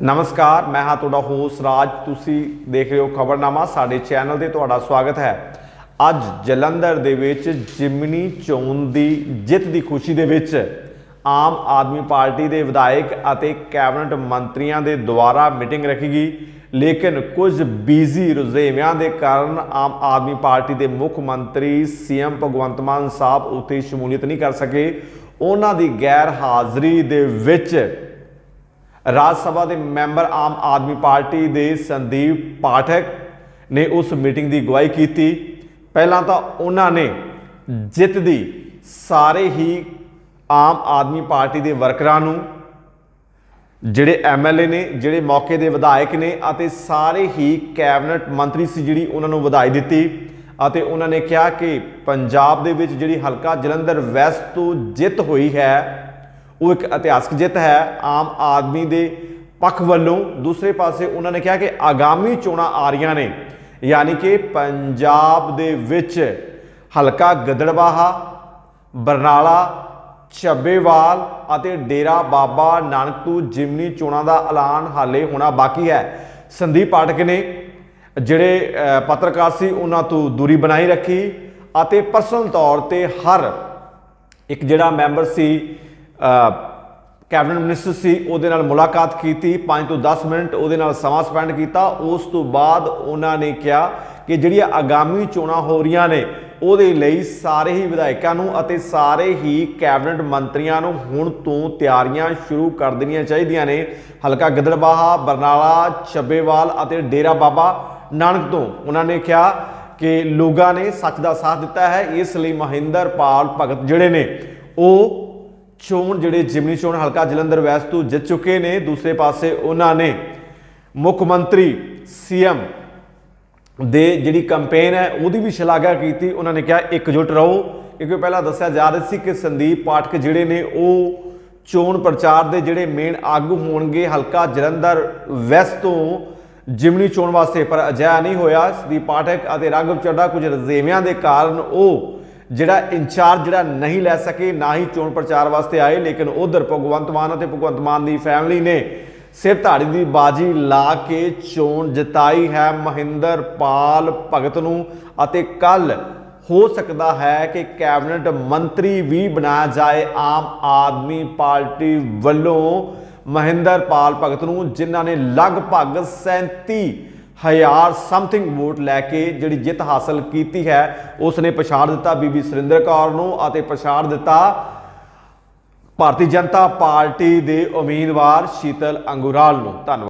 ਨਮਸਕਾਰ, ਮੈਂ ਹਾਂ ਤੁਹਾਡਾ ਹੋਸ ਰਾਜ। ਤੁਸੀਂ ਦੇਖ ਰਹੇ ਹੋ ਖਬਰਨਾਮਾ, ਸਾਡੇ ਚੈਨਲ ਤੇ ਤੁਹਾਡਾ ਸਵਾਗਤ ਹੈ। ਅੱਜ ਜਲੰਧਰ ਦੇ ਵਿੱਚ ਜਿਮਨੀ ਚੋਣ ਦੀ ਜਿੱਤ ਦੀ ਖੁਸ਼ੀ ਦੇ ਵਿੱਚ ਆਮ ਆਦਮੀ ਪਾਰਟੀ ਦੇ ਵਿਧਾਇਕ ਅਤੇ ਕੈਬਨਿਟ ਮੰਤਰੀਆਂ ਦੇ ਦੁਆਰਾ ਮੀਟਿੰਗ ਰੱਖੀ ਗਈ। ਲੇਕਿਨ ਕੁਝ ਬੀਜ਼ੀ ਰੁਝੇਵਿਆਂ ਦੇ ਕਾਰਨ ਆਮ ਆਦਮੀ ਪਾਰਟੀ ਦੇ ਮੁੱਖ ਮੰਤਰੀ ਸੀਐਮ ਭਗਵੰਤ ਮਾਨ ਸਾਹਿਬ ਉੱਥੇ ਸ਼ਮੂਲੀਅਤ ਨਹੀਂ ਕਰ ਸਕੇ। ਉਹਨਾਂ ਦੀ ਗੈਰ ਹਾਜ਼ਰੀ ਦੇ ਵਿੱਚ ਰਾਜ ਸਭਾ ਦੇ ਮੈਂਬਰ ਆਮ ਆਦਮੀ ਪਾਰਟੀ ਦੇ ਸੰਦੀਪ ਪਾਠਕ ਨੇ ਉਸ ਮੀਟਿੰਗ ਦੀ ਅਗਵਾਈ ਕੀਤੀ। ਪਹਿਲਾਂ ਤਾਂ ਉਹਨਾਂ ਨੇ ਜਿੱਤ ਦੀ ਸਾਰੇ ਹੀ ਆਮ ਆਦਮੀ ਪਾਰਟੀ ਦੇ ਵਰਕਰਾਂ ਨੂੰ, ਜਿਹੜੇ ਐਮਐਲਏ ਨੇ, ਜਿਹੜੇ ਮੌਕੇ ਦੇ ਵਿਧਾਇਕ ਨੇ ਅਤੇ ਸਾਰੇ ਹੀ ਕੈਬਨਿਟ ਮੰਤਰੀ ਸੀ ਜਿਹੜੀ ਉਹਨਾਂ ਨੂੰ ਵਧਾਈ ਦਿੱਤੀ ਅਤੇ ਉਹਨਾਂ ਨੇ ਕਿਹਾ ਕਿ ਪੰਜਾਬ ਦੇ ਵਿੱਚ ਜਿਹੜੀ ਹਲਕਾ ਜਲੰਧਰ ਵੈਸਟ ਤੋਂ ਜਿੱਤ ਹੋਈ ਹੈ ਉਹ ਇੱਕ ਇਤਿਹਾਸਕ ਜਿੱਤ ਹੈ। ਆਮ ਆਦਮੀ ਦੇ ਪੱਖ ਵੱਲੋਂ ਦੂਸਰੇ ਪਾਸੇ ਉਹਨਾਂ ਨੇ ਕਿਹਾ ਕਿ ਆਗਾਮੀ ਚੋਣਾਂ ਆ ਰਹੀਆਂ ਨੇ। ਯਾਨੀ ਕਿ ਪੰਜਾਬ ਦੇ ਵਿੱਚ ਹਲਕਾ ਗਦੜਵਾਹਾ, ਬਰਨਾਲਾ, ਛੱਬੇਵਾਲ ਅਤੇ ਡੇਰਾ ਬਾਬਾ ਨਾਨਕ ਤੋਂ ਜਿਮਨੀ ਚੋਣਾਂ ਦਾ ਐਲਾਨ ਹਾਲੇ ਹੋਣਾ ਬਾਕੀ ਹੈ। ਸੰਦੀਪ ਪਾਠਕ ਨੇ ਜਿਹੜੇ ਪੱਤਰਕਾਰ ਸੀ, ਉਹਨਾਂ ਤੋਂ ਦੂਰੀ ਬਣਾਈ ਰੱਖੀ ਅਤੇ ਪਰਸਨਲ ਤੌਰ ਤੇ ਹਰ ਇੱਕ ਜਿਹੜਾ ਮੈਂਬਰ ਸੀ ਕੈਬਨਿਟ ਮਿਨਿਸਟਰ ਸੀ, ਉਹਦੇ ਨਾਲ ਮੁਲਾਕਾਤ ਕੀਤੀ 5 ਤੋਂ 10 ਮਿੰਟ ਉਹਦੇ ਨਾਲ ਸਮਾਂ ਸਪੈਂਡ ਕੀਤਾ। ਉਸ ਤੋਂ ਬਾਅਦ ਉਹਨਾਂ ਨੇ ਕਿਹਾ ਕਿ ਜਿਹੜੀਆਂ ਆਗਾਮੀ ਚੋਣਾਂ ਹੋ ਰਹੀਆਂ ਨੇ, ਉਹਦੇ ਲਈ ਸਾਰੇ ਹੀ ਵਿਧਾਇਕਾਂ ਨੂੰ ਅਤੇ ਸਾਰੇ ਹੀ ਕੈਬਨਿਟ ਮੰਤਰੀਆਂ ਨੂੰ ਹੁਣ ਤੋਂ ਤਿਆਰੀਆਂ ਸ਼ੁਰੂ ਕਰ ਦੇਣੀਆਂ ਚਾਹੀਦੀਆਂ ਨੇ। ਹਲਕਾ ਗਿੱਦੜਬਾਹਾ, ਬਰਨਾਲਾ ਚੱਬੇਵਾਲ ਅਤੇ ਡੇਰਾ ਬਾਬਾ ਨਾਨਕ ਤੋਂ ਉਹਨਾਂ ਨੇ ਕਿਹਾ ਕਿ ਲੋਕਾਂ ਨੇ ਸੱਚ ਦਾ ਸਾਥ ਦਿੱਤਾ ਹੈ। ਇਸ ਲਈ ਮਹਿੰਦਰ ਪਾਲ ਭਗਤ ਜਿਹੜੇ ਨੇ, ਉਹ ਚੋਣ ਜਿਹੜੇ ਜਿਮਨੀ ਚੋਣ ਹਲਕਾ ਜਲੰਧਰ ਵੈਸਟ ਤੋਂ ਜਿੱਤ ਚੁੱਕੇ ਨੇ, ਦੂਸਰੇ ਪਾਸੇ ਉਹਨਾਂ ਨੇ ਮੁੱਖ ਮੰਤਰੀ, ਸੀਐਮ ਦੇ ਜਿਹੜੀ ਕੈਂਪੇਨ ਹੈ, ਉਹਦੀ ਵੀ ਸ਼ਲਾਘਾ ਕੀਤੀ। ਉਹਨਾਂ ਨੇ ਕਿਹਾ, ਇਕਜੁੱਟ ਰਹੋ। ਕਿਉਂਕਿ ਪਹਿਲਾਂ ਦੱਸਿਆ ਜਾ ਰਿਹਾ ਸੀ ਕਿ ਸੰਦੀਪ ਪਾਠਕ ਜਿਹੜੇ ਨੇ, ਉਹ ਚੋਣ ਪ੍ਰਚਾਰ ਦੇ ਜਿਹੜੇ ਮੇਨ ਆਗੂ ਹੋਣਗੇ ਹਲਕਾ ਜਲੰਧਰ ਵੈਸਟ ਤੋਂ ਜਿਮਨੀ ਚੋਣ ਵਾਸਤੇ। ਪਰ ਅਜਿਹਾ ਨਹੀਂ ਹੋਇਆ। ਸੰਦੀਪ ਪਾਠਕ ਅਤੇ ਰਾਘਵ ਚੱਡਾ ਕੁਝ ਰਜ਼ੇਵਿਆਂ ਦੇ ਕਾਰਨ ਉਹ ਜਿਹੜਾ ਇੰਚਾਰਜ ਜਿਹੜਾ ਨਹੀਂ ਲੈ ਸਕੇ, ਨਾ ਹੀ ਚੋਣ ਪ੍ਰਚਾਰ ਵਾਸਤੇ ਆਏ, ਲੇਕਿਨ ਉਧਰ ਭਗਵੰਤ ਮਾਨ ਅਤੇ ਭਗਵੰਤ ਮਾਨ ਦੀ ਫੈਮਿਲੀ ਨੇ ਸਿਰ ਧਾੜੀ ਦੀ ਬਾਜੀ ਲਾ ਕੇ ਚੋਣ ਜਿਤਾਈ ਹੈ। ਮਹਿੰਦਰ ਪਾਲ ਭਗਤ ਨੂੰ ਅਤੇ ਕੱਲ ਹੋ ਸਕਦਾ ਹੈ ਕਿ ਕੈਬਨਿਟ ਮੰਤਰੀ ਵੀ ਬਣਾਇਆ ਜਾਏ ਆਮ ਆਦਮੀ ਪਾਰਟੀ ਵੱਲੋਂ। ਮਹਿੰਦਰ ਪਾਲ ਭਗਤ ਨੂੰ ਜਿਨ੍ਹਾਂ ਨੇ ਲਗਭਗ 37 ਹਜ਼ਾਰ ਸਮਥਿੰਗ ਵੋਟ ਲੈ ਕੇ ਜਿਹੜੀ ਜਿੱਤ ਹਾਸਲ ਕੀਤੀ ਹੈ ਉਸ ਨੇ ਪਛਾੜ ਦਿੱਤਾ ਬੀਬੀ ਸੁਰਿੰਦਰ ਕੌਰ ਨੂੰ ਅਤੇ ਪਛਾੜ ਦਿੱਤਾ ਭਾਰਤੀ ਜਨਤਾ ਪਾਰਟੀ ਦੇ ਉਮੀਦਵਾਰ ਸ਼ੀਤਲ ਅੰਗੁਰਾਲ ਨੂੰ। ਧੰਨਵਾਦ।